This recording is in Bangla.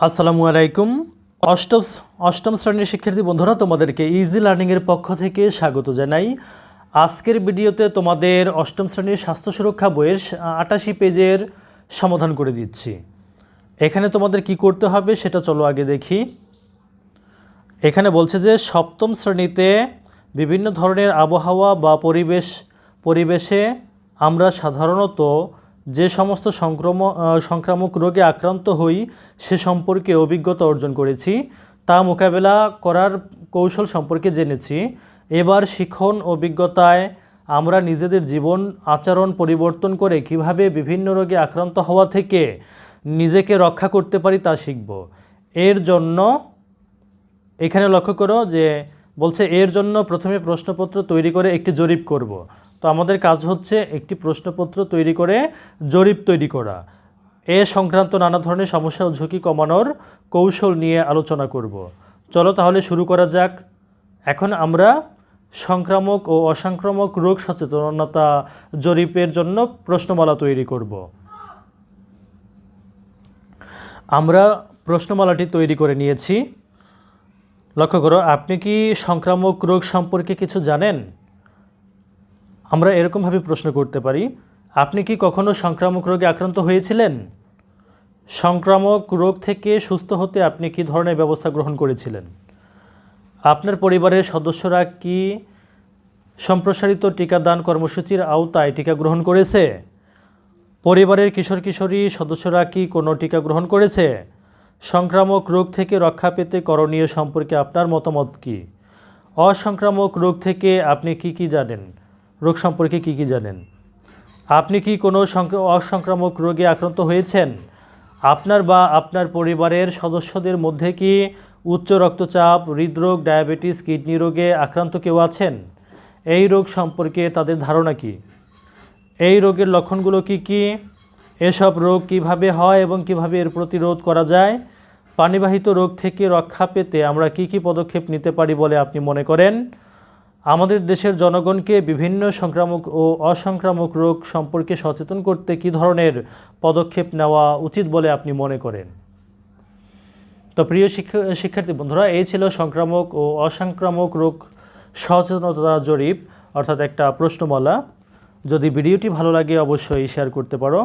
আসসালামু আলাইকুম। অষ্টম অষ্টম শ্রেণির শিক্ষার্থী বন্ধুরা, তোমাদেরকে ইজি লার্নিংয়ের পক্ষ থেকে স্বাগত জানাই। আজকের ভিডিওতে তোমাদের অষ্টম শ্রেণির স্বাস্থ্য সুরক্ষা বইয়ের আটাশি পেজের সমাধান করে দিচ্ছি। এখানে তোমাদের কি করতে হবে সেটা চলো আগে দেখি। এখানে বলছে যে, সপ্তম শ্রেণীতে বিভিন্ন ধরনের আবহাওয়া বা পরিবেশ পরিবেশে আমরা সাধারণত যে সমস্ত সংক্রম সংক্রামক রোগে আক্রান্ত হই সে সম্পর্কে অভিজ্ঞতা অর্জন করেছি। তা মোকাবেলা করার কৌশল সম্পর্কে জেনেছি। এবার শিখন অভিজ্ঞতায় আমরা নিজেদের জীবন আচরণ পরিবর্তন করে কীভাবে বিভিন্ন রোগে আক্রান্ত হওয়া থেকে নিজেকে রক্ষা করতে পারি তা শিখব। এর জন্য এখানে লক্ষ্য করো যে বলছে, এর জন্য প্রথমে প্রশ্নপত্র তৈরি করে একটি জরিপ করব। তো আমাদের কাজ হচ্ছে একটি প্রশ্নপত্র তৈরি করে জরিপ তৈরি করা। এ সংক্রান্ত নানা ধরনের সমস্যা ও ঝুঁকি কমানোর কৌশল নিয়ে আলোচনা করব। চলো তাহলে শুরু করা যাক। এখন আমরা সংক্রামক ও অসংক্রামক রোগ সচেতনতা জরিপের জন্য প্রশ্নমালা তৈরি করব। আমরা প্রশ্নমালাটি তৈরি করে নিয়েছি। লক্ষ্য করো, আপনি কি সংক্রামক রোগ সম্পর্কে কিছু জানেন? আমরা এরকমভাবে প্রশ্ন করতে পারি, আপনি কি কখনো সংক্রামক রোগে আক্রান্ত হয়েছিলেন? সংক্রামক রোগ থেকে সুস্থ হতে আপনি কি ধরনের ব্যবস্থা গ্রহণ করেছিলেন? আপনার পরিবারের সদস্যরা কি সম্প্রসারিত টিকাদান কর্মসূচির আওতায় টিকা গ্রহণ করেছে? পরিবারের কিশোর কিশোরী সদস্যরা কি কোনো টিকা গ্রহণ করেছে? সংক্রামক রোগ থেকে রক্ষা পেতে করণীয় সম্পর্কে আপনার মতামত কি? অসংক্রামক রোগ থেকে আপনি কি কি জানেন? রোগ সম্পর্কে কি কি জানেন? আপনি কি কোনো সংক্র- অসংক্রামক রোগে আক্রান্ত হয়েছেন? আপনার বা আপনার পরিবারের সদস্যদের মধ্যে কি উচ্চ রক্তচাপ, হৃদরোগ, ডায়াবেটিস, কিডনি রোগে আক্রান্ত কেউ আছেন? এই রোগ সম্পর্কে তাদের ধারণা কী? এই রোগের লক্ষণগুলো কি কি? এসব রোগ কীভাবে হয় এবং কীভাবে এর প্রতিরোধ করা যায়? পানিবাহিত রোগ থেকে রক্ষা পেতে আমরা কি কি পদক্ষেপ নিতে পারি বলে আপনি মনে করেন? আমাদের দেশের জনগণকে বিভিন্ন সংক্রামক ও অসংক্রামক রোগ সম্পর্কে সচেতন করতে কি ধরনের পদক্ষেপ নেওয়া উচিত বলে আপনি মনে করেন? তো প্রিয় শিক্ষা, শিক্ষার্থী বন্ধুরা, এই ছিল সংক্রামক ও অসংক্রামক রোগ সচেতনতা জরিপ, অর্থাৎ একটা প্রশ্নমালা। যদি ভিডিওটি ভালো লাগে, অবশ্যই শেয়ার করতে পারো।